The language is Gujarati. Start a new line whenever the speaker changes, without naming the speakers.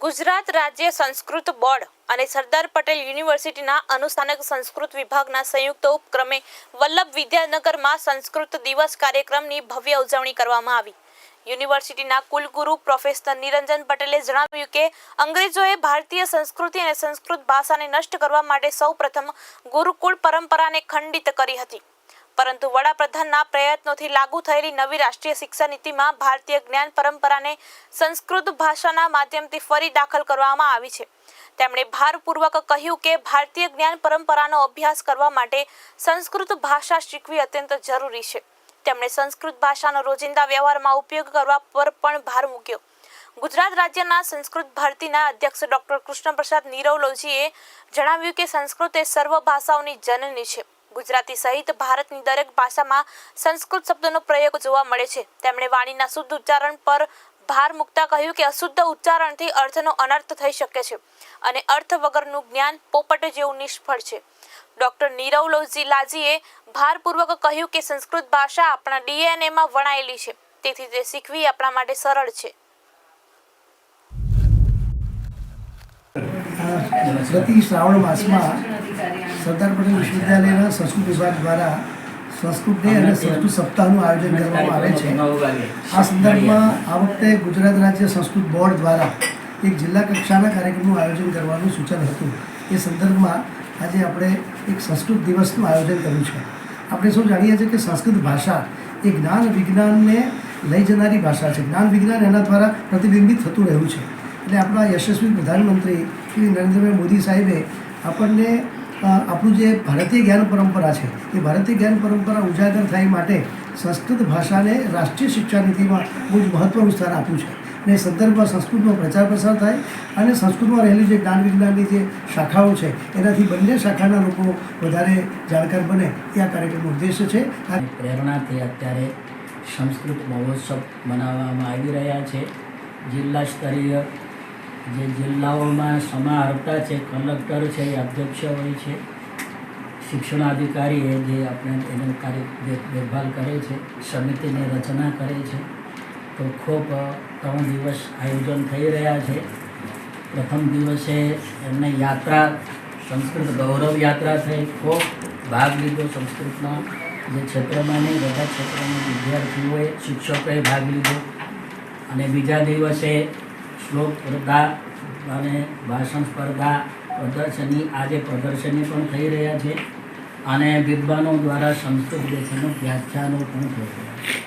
ગુજરાત રાજ્ય સંસ્કૃત બોર્ડ અને સરદાર પટેલ યુનિવર્સિટીના અનુસ્થાનક સંસ્કૃત વિભાગના સંયુક્ત ઉપક્રમે વલ્લભ વિદ્યાનગરમાં સંસ્કૃત દિવસ કાર્યક્રમની ભવ્ય ઉજવણી કરવામાં આવી. યુનિવર્સિટીના કુલગુરુ પ્રોફેસર નિરંજન પટેલે જણાવ્યું કે, અંગ્રેજોએ ભારતીય સંસ્કૃતિ અને સંસ્કૃત ભાષાને નષ્ટ કરવા માટે સૌપ્રથમ ગુરુકુળ પરંપરાને ખંડિત કરી હતી. પરંતુ વડાપ્રધાનના પ્રયત્નોથી લાગુ થયેલી નવી રાષ્ટ્રીય શિક્ષા નીતિમાં ભારતીય જ્ઞાન પરંપરાને સંસ્કૃત ભાષાના માધ્યમથી ફરી દાખલ કરવામાં આવી છે. તેમણે ભારપૂર્વક કહ્યું કે ભારતીય જ્ઞાન પરંપરાનો અભ્યાસ કરવા માટે સંસ્કૃત ભાષા શીખવી અત્યંત જરૂરી છે. તેમણે સંસ્કૃત ભાષાનો રોજિંદા વ્યવહારમાં ઉપયોગ કરવા પર પણ ભાર મૂક્યો. ગુજરાત રાજ્યના સંસ્કૃત ભારતીના અધ્યક્ષ ડોક્ટર કૃષ્ણપ્રસાદ નીરવલોજીએ જણાવ્યું કે સંસ્કૃત એ સર્વ ભાષાઓની જનની છે. ગુજરાતી સહિત ભારતની દરેક ભાષામાં સંસ્કૃત શબ્દનો પ્રયોગ જોવા મળે છે. તેમણે વાણીના શુદ્ધ ઉચ્ચારણ પર ભાર મૂકતા કહ્યું કે અશુદ્ધ ઉચ્ચારણથી અર્થનો અનર્થ થઈ શકે છે અને અર્થ વગરનું જ્ઞાન પોપટ જેવું નિષ્ફળ છે. ડોક્ટર નીરવલોજી લાજીએ ભારપૂર્વક કહ્યું કે સંસ્કૃત ભાષા આપણા ડીએનએમાં વણાયેલી છે. તેથી તે શીખવી આપણા માટે સરળ છે.
પ્રતિ શ્રાવણ માસમાં સરદાર પટેલ વિશ્વવિદ્યાલયના સંસ્કૃત વિભાગ દ્વારા સંસ્કૃત ડે અને સંસ્કૃત સપ્તાહનું આયોજન કરવામાં આવે છે. આ સંદર્ભમાં આ વખતે ગુજરાત રાજ્ય સંસ્કૃત બોર્ડ દ્વારા એક જિલ્લા કક્ષાના કાર્યક્રમનું આયોજન કરવાનું સૂચન હતું. એ સંદર્ભમાં આજે આપણે એક સંસ્કૃત દિવસનું આયોજન કર્યું છે. આપણે સૌ જાણીએ છીએ કે સંસ્કૃત ભાષા એ જ્ઞાન વિજ્ઞાનને લઈ જનારી ભાષા છે. જ્ઞાન વિજ્ઞાન એના દ્વારા પ્રતિબિંબિત થતું રહ્યું છે. એટલે આપણા યશસ્વી પ્રધાનમંત્રી શ્રી નરેન્દ્રભાઈ મોદી સાહેબે આપણને આપણું જે ભારતીય જ્ઞાન પરંપરા છે, એ ભારતીય જ્ઞાન પરંપરા ઉજાગર થાય માટે સંસ્કૃત ભાષાને રાષ્ટ્રીય શિક્ષા નીતિમાં બહુ જ મહત્ત્વનું સ્થાન આપ્યું છે. એ સંદર્ભમાં સંસ્કૃતનો પ્રચાર પ્રસાર થાય અને સંસ્કૃતમાં રહેલી જે જ્ઞાન વિજ્ઞાનની જે શાખાઓ છે, એનાથી બંને શાખાના લોકો વધારે જાણકાર બને. એ આ કાર્યક્રમનો ઉદ્દેશ્ય છે. આ
પ્રેરણાથી અત્યારે સંસ્કૃત મહોત્સવ મનાવવામાં આવી રહ્યા છે. જિલ્લા સ્તરીય જે જિલ્લાઓમાં સમાહર્તા છે, કલેક્ટર છે એ અધ્યક્ષ હોય છે, શિક્ષણાધિકારી એ જે આપણે એને કાર્ય દેખ- દેખભાલ કરે છે, સમિતિની રચના કરે છે. તો ખૂબ ત્રણ દિવસ આયોજન થઈ રહ્યા છે. પ્રથમ દિવસે એમને યાત્રા, સંસ્કૃત ગૌરવ યાત્રા થઈ. ખૂબ ભાગ લીધો સંસ્કૃતના જે ક્ષેત્રમાં નહીં, બધા ક્ષેત્રના વિદ્યાર્થીઓએ, શિક્ષકોએ ભાગ લીધો. અને બીજા દિવસે શ્લોક, સ્પર્ધા અને ભાષણ સ્પર્ધા પ્રદર્શની, આજે પ્રદર્શની પણ થઈ રહ્યા છે. અને વિદ્વાનો દ્વારા સંસ્કૃત દેશનો વ્યાખ્યાનો પણ થઈ રહ્યા છે.